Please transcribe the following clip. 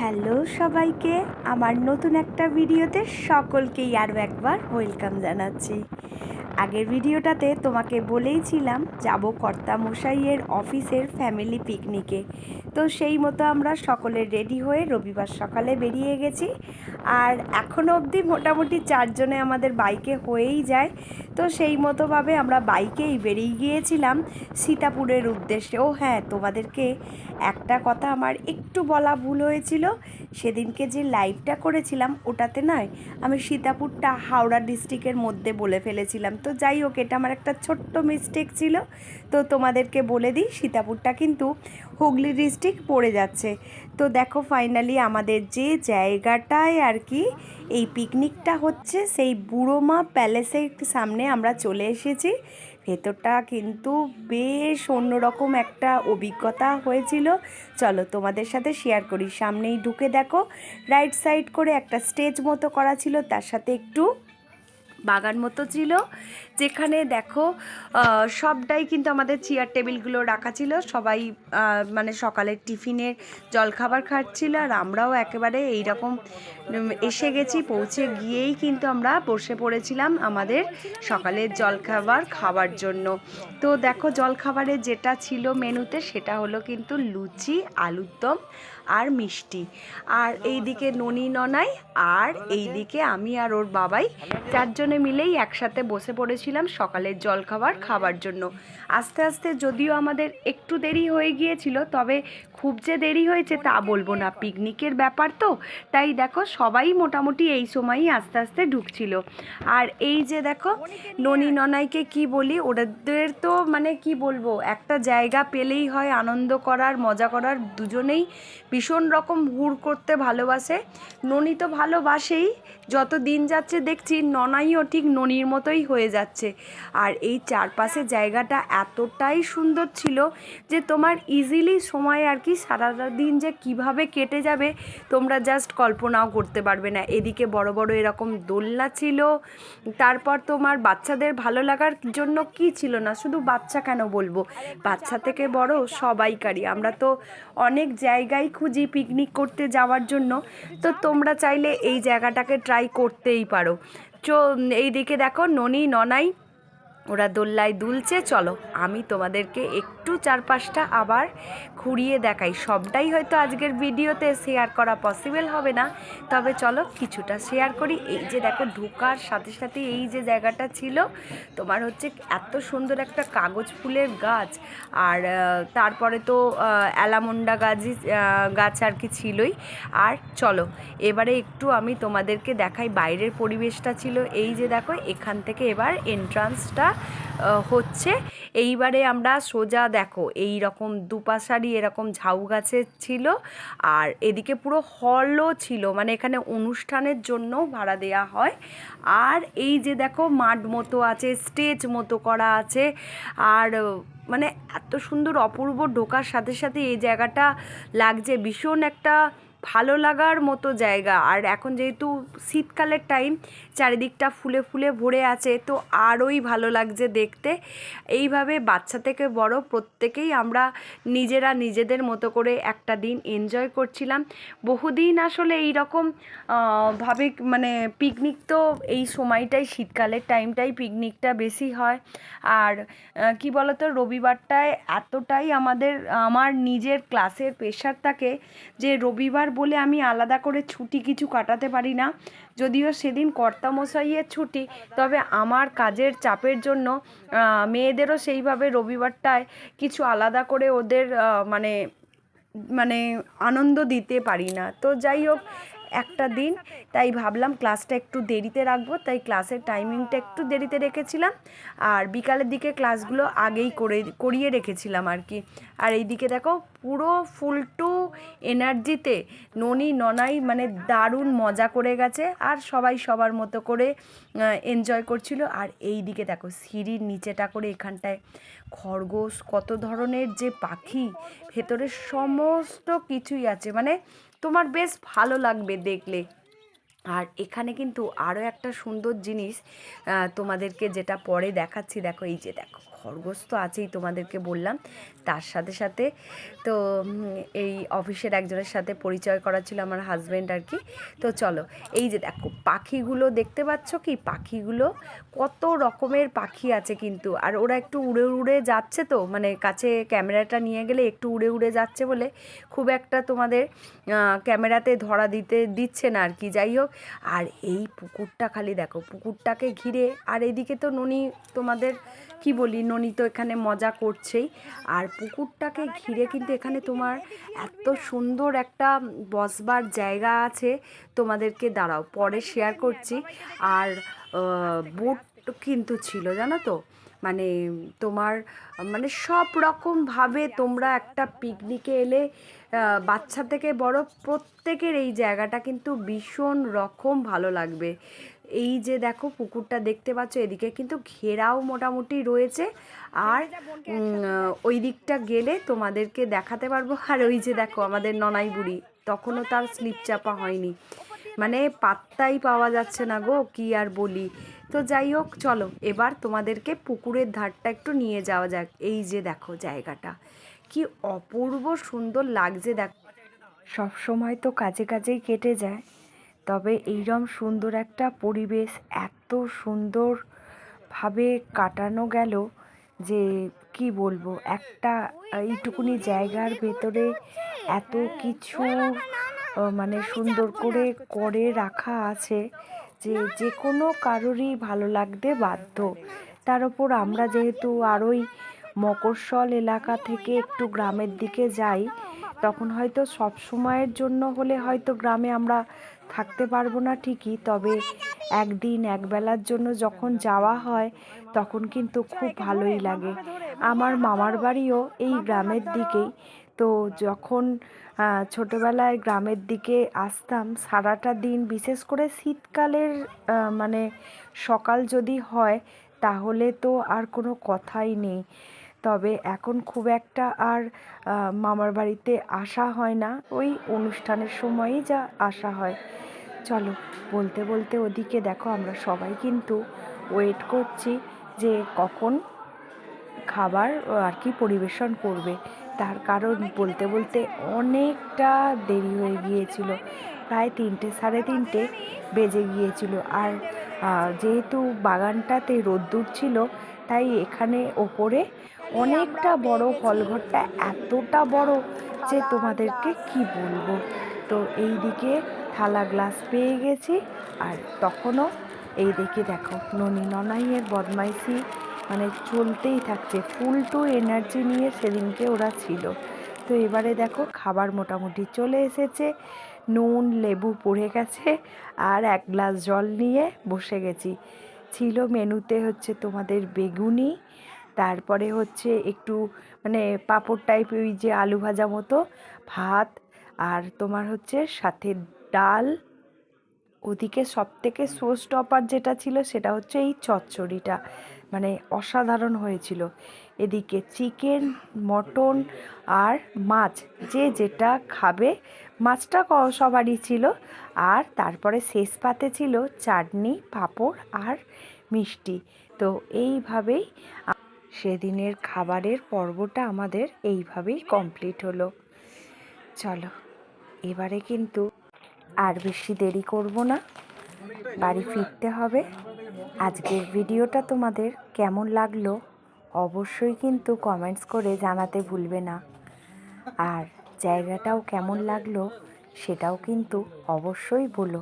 Hello সবাইকে আমার নতুন একটা ভিডিওতে সকলকেই আরও একবার ওয়েলকাম জানাচ্ছি। আগের ভিডিওটাতে তোমাকে বলেইছিলাম যাব কর্তা মশাইয়ের অফিসের ফ্যামিলি পিকনিকে। তো সেই মতো আমরা সকলে রেডি হয়ে রবিবার সকালে বেরিয়ে গেছি। আর এখনও অবধি মোটামুটি চারজনে আমাদের বাইকে হয়েই যায়। তো সেই মতোভাবে আমরা বাইকেই বেরিয়ে গিয়েছিলাম সীতাপুরের উদ্দেশ্যে। ও হ্যাঁ তোমাদেরকে একটা কথা আমার একটু বলা ভুল হয়েছিল। সেদিনকে যে লাইভটা করেছিলাম, ওটাতে নয়, আমি সীতাপুরটা হাওড়া ডিস্ট্রিক্টের মধ্যে বলে ফেলেছিলাম। তো যাই হোক, এটা আমার একটা ছোট্ট মিস্টেক ছিল। তো তোমাদেরকে বলে দিই, সীতাপুরটা কিন্তু হুগলি ডিস্ট্রিক্ট পড়ে যাচ্ছে। তো দেখো ফাইনালি আমাদের যে জায়গাটায় আর কি এই পিকনিকটা হচ্ছে, সেই বুড়োমা প্যালেসের সামনে আমরা চলে এসেছি। ভেতরটা কিন্তু বেশ অন্যরকম একটা অভিজ্ঞতা হয়েছিল। চলো তোমাদের সাথে শেয়ার করি। সামনেই ঢুকে দেখো রাইট সাইড করে একটা স্টেজ মতো করা ছিল, তার সাথে একটু বাগান মতো ছিল। যেখানে দেখো সবটাই কিন্তু আমাদের চেয়ার টেবিলগুলো রাখা ছিল। সবাই মানে সকালের টিফিনের জলখাবার খাচ্ছিল আর আমরাও একেবারে এইরকম এসে গেছি, পৌঁছে গিয়েই কিন্তু আমরা বসে পড়েছিলাম আমাদের সকালের জলখাবার খাওয়ার জন্য। তো দেখো, জলখাবারে যেটা ছিল মেনুতে সেটা হলো কিন্তু লুচি, আলুর দম আর মিষ্টি। আর এইদিকে ননি ননাই আর এইদিকে আমি আর ওর বাবাই, চারজনে মিলেই একসাথে বসে পড়েছিলাম সকালের জলখাবার খাবার জন্য। আস্তে আস্তে যদিও আমাদের একটু দেরি হয়ে গিয়েছিল, তবে খুব যে দেরি হয়েছে তা বলব না। পিকনিকের ব্যাপার তো, তাই দেখো সবাই মোটামুটি এই সময়ই আস্তে আস্তে ঢুকছিল। আর এই যে দেখো, ননি ননাইকে কি বলি, ওদের তো মানে কি বলব, একটা জায়গা পেলেই হয় আনন্দ করার, মজা করার, দুজনেই ভীষণ রকম হুড় করতে ভালোবাসে। ননি তো ভালোবাসেই, যত দিন যাচ্ছে দেখছি ননাইও ঠিক ননির মতোই হয়ে যাচ্ছে। আর এই চারপাশে জায়গাটা এতটাই সুন্দর ছিল যে তোমার ইজিলি সময় আর কি সারাটা দিন যে কীভাবে কেটে যাবে তোমরা জাস্ট কল্পনাও করতে পারবে না। এদিকে বড় বড় এরকম দোলনা ছিল, তারপর তোমার বাচ্চাদের ভালো লাগার জন্য কি ছিল না? শুধু বাচ্চা কেন বলব? বাচ্চা থেকে বড় সবাইকারই। আমরা তো অনেক জায়গায় খুঁজি পিকনিক করতে যাওয়ার জন্য। তো তোমরা চাইলে এই জায়গাটাকে ট্রাই করতেই পারো। চো, এইদিকে দেখো ননি, ননাই ওরা দোল্লায় দুলছে, চলো। আমি তোমাদেরকে একটু চারপাশটা আবার ঘুরিয়ে দেখাই। সবটাই হয়তো আজকের ভিডিওতে শেয়ার করা পসিবল হবে না। তবে চলো কিছুটা শেয়ার করি। এই যে দেখো, ঢোকার সাথে সাথে এই যে জায়গাটা ছিল, তোমার হচ্ছে এত সুন্দর একটা কাগজ ফুলের গাছ। আর তারপরে তো অ্যালামন্ডা গাছই গাছ আর কি ছিলই। আর চলো, এবারে একটু আমি তোমাদেরকে দেখাই। বাইরের পরিবেশটা ছিল। এই যে দেখো, এখান থেকে এবার এন্ট্রান্সটা হচ্ছে। এইবারে আমরা সোজা দেখো এই রকম দুপাশারি এরকম ঝাউ গাছের ছিল আর এদিকে পুরো হলও ছিল মানে এখানে অনুষ্ঠানের জন্য ভাড়া দেয়া হয়। আর এই যে দেখো, মাঠ মতো আছে, স্টেজ মতো করা আছে আর মানে এত সুন্দর অপূর্ব ঢোকার সাথে সাথে এই জায়গাটা লাগছে। ভীষণ একটা ভালো লাগার মতো জায়গা। আর এখন যেহেতু শীতকালের টাইম চারিদিকটা ফুলে ফুলে ভরে আছে, তো আরোই ভালো লাগছে দেখতে। এইভাবে বাচ্চা থেকে বড় প্রত্যেকেই আমরা নিজেরা নিজেদের মতো করে একটা দিন এনজয় করছিলাম। বহুদিন আসলে এই রকম ভাবে মানে পিকনিক তো এই সময়টাই, শীতকালের টাইমটাই পিকনিকটা বেশি হয়। আর কি বলতো, রবিবারটায় এতটাই আমাদের, আমার নিজের ক্লাসের প্রেশার থাকে যে রবিবার বলে আমি আলাদা করে ছুটি কিছু কাটাতে পারি না। যদিও সেদিন কর্তামশাইয়ের ছুটি, তবে আমার কাজের চাপের জন্য মেয়েদেরও সেইভাবে রবিবারটায় কিছু আলাদা করে ওদের মানে মানে আনন্দ দিতে পারি না। তো যাই হোক একটা দিন, তাই ভাবলাম ক্লাসটা একটু দেরিতে রাখব, তাই ক্লাসের টাইমিংটা একটু দেরিতে রেখেছিলাম। আর বিকালের দিকে ক্লাসগুলো আগেই করে, করিয়ে রেখেছিলাম আর কি। আর এইদিকে দেখো, পুরো ফুল টু এনার্জিতে ননি, ননাই মানে দারুণ মজা করে গেছে, আর সবাই সবার মতো করে এনজয় করছিল। আর এই দিকে দেখো, সিঁড়ির নিচেটা করে এখানটায় খরগোশ, কত ধরনের যে পাখি, ভেতরে সমস্ত কিছুই আছে। মানে তোমার বেশ ভালো লাগবে দেখলে। আর এখানে কিন্তু আরও একটা সুন্দর জিনিস তোমাদেরকে যেটা পরে দেখাচ্ছি, দেখো এই যে দেখো। খরগোশ তো আছেই তোমাদেরকে বললাম। তার সাথে সাথে তো এই অফিসের একজনের সাথে পরিচয় করা ছিল আমার হাজব্যান্ড আর কি। তো চলো, এই যে দেখো, পাখিগুলো দেখতে পাচ্ছ কি? পাখিগুলো কত রকমের পাখি আছে কিন্তু। আর ওরা একটু উড়ে উড়ে যাচ্ছে তো মানে কাছে ক্যামেরাটা নিয়ে গেলে একটু উড়ে উড়ে যাচ্ছে বলে খুব একটা তোমাদের ক্যামেরাতে ধরা দিতে, দিচ্ছে না আর কি। যাই হোক, আর এই পুকুরটা খালি দেখো, পুকুরটাকে ঘিরে, আর এদিকে তো ননি তোমাদের কি বলি ননি তো এখানে মজা করছেই। আর পুকুরটাকে ঘিরে কিন্তু এখানে তোমার এত সুন্দর একটা বসবার জায়গা আছে তোমাদেরকে দাঁড়াও, পরে শেয়ার করছি। আর বোট কিন্তু ছিল, জানো তো? মানে তোমার মানে সব রকমভাবে তোমরা একটা পিকনিকে এলে বাচ্চা থেকে বড় প্রত্যেকের এই জায়গাটা কিন্তু ভীষণ রকম ভালো লাগবে। এই যে দেখো পুকুরটা দেখতে পাচ্ছ এদিকে কিন্তু ঘেরাও মোটামুটি রয়েছে। আর ওই দিকটা গেলে তোমাদেরকে দেখাতে পারব। আর ওই যে দেখো আমাদের ননাই বুড়ি তখনও তার স্লিপ চাপা হয়নি। মানে পাত্তাই পাওয়া যাচ্ছে না গো কি আর বলি। তো যাই হোক চলো এবার তোমাদেরকে পুকুরের ধারটা একটু নিয়ে যাওয়া যাক। এই যে দেখো জায়গাটা কি অপূর্ব সুন্দর লাগছে দেখো। সব সময় তো কাজে কাজেই কেটে যায়। তবে এইরকম সুন্দর একটা পরিবেশ, এত সুন্দরভাবে কাটানো গেল যে কি বলব, একটা এইটুকুনি জায়গার ভেতরে এত কিছু মানে সুন্দর করে করে রাখা আছে যে যে কোনো কারোরই ভালো লাগতে বাধ্য। তার উপর আমরা যেহেতু আরোই মকরশল এলাকা থেকে একটু গ্রামের দিকে যাই, তখন হয়তো সব সময়ের জন্য হলে হয়তো গ্রামে আমরা থাকতে পারব না ঠিকই, তবে একদিন একবেলার জন্য যখন যাওয়া হয়, তখন কিন্তু খুব ভালোই লাগে। আমার মামার বাড়িও এই গ্রামের দিকেই। তো যখন ছোটবেলায় গ্রামের দিকে আসতাম, সারাটা দিন, বিশেষ করে শীতকালের মানে সকাল যদি হয়, তাহলে তো আর কোনো কথাই নেই। তবে এখন খুব একটা আর মামার বাড়িতে আসা হয় না। ওই অনুষ্ঠানের সময়ই যা আসা হয়। চলো, বলতে বলতে ওদিকে দেখো আমরা সবাই কিন্তু ওয়েট করছি যে কখন খাবার আর কি পরিবেশন করবে। তার কারণ বলতে বলতে অনেকটা দেরি হয়ে গিয়েছিল। প্রায় তিনটে, সাড়ে তিনটে বেজে গিয়েছিল। আর যেহেতু বাগানটাতে রোদ্দুর ছিল তাই এখানে ওপরে অনেকটা বড় হলঘরটা এতটা বড় যে তোমাদেরকে কি বলব? তো এই দিকে থালা গ্লাস পেয়ে গেছি আর তখনও এই দিকে দেখো ননি ননাইয়ের বদমাইশি মানে চলতেই থাকছে। ফুল টু এনার্জি নিয়ে সেদিনকে ওরা ছিল। তো এবারে দেখো খাবার মোটামুটি চলে এসেছে, নুন, লেবু পড়ে গেছে আর এক গ্লাস জল নিয়ে বসে গেছি। ছিল মেনুতে হচ্ছে তোমাদের বেগুনি, তারপরে হচ্ছে একটু মানে পাঁপড় টাইপ ওই যে আলু ভাজা মতো ভাত, আর তোমার হচ্ছে সাথে ডাল। ওদিকে সব থেকে শো স্টপার যেটা ছিল সেটা হচ্ছে এই চচ্চড়িটা মানে অসাধারণ হয়েছিল। এদিকে চিকেন মটন আর মাছ, যে যেটা খাবে মাছটা সবারই ছিল। আর তারপরে শেষ পাতে ছিল চাটনি, পাঁপড় আর মিষ্টি। তো এইভাবেই সেদিনের খাবারের পর্বটা আমাদের এইভাবেই কমপ্লিট হলো। চলো, এবারে কিন্তু আর বেশি দেরি করব না। বাড়ি ফিরতে হবে। আজকের ভিডিওটা তোমাদের কেমন লাগল অবশ্যই কিন্তু কমেন্টস করে জানাতে ভুলবে না। আর জায়গাটাও কেমন লাগল সেটাও কিন্তু অবশ্যই বলো।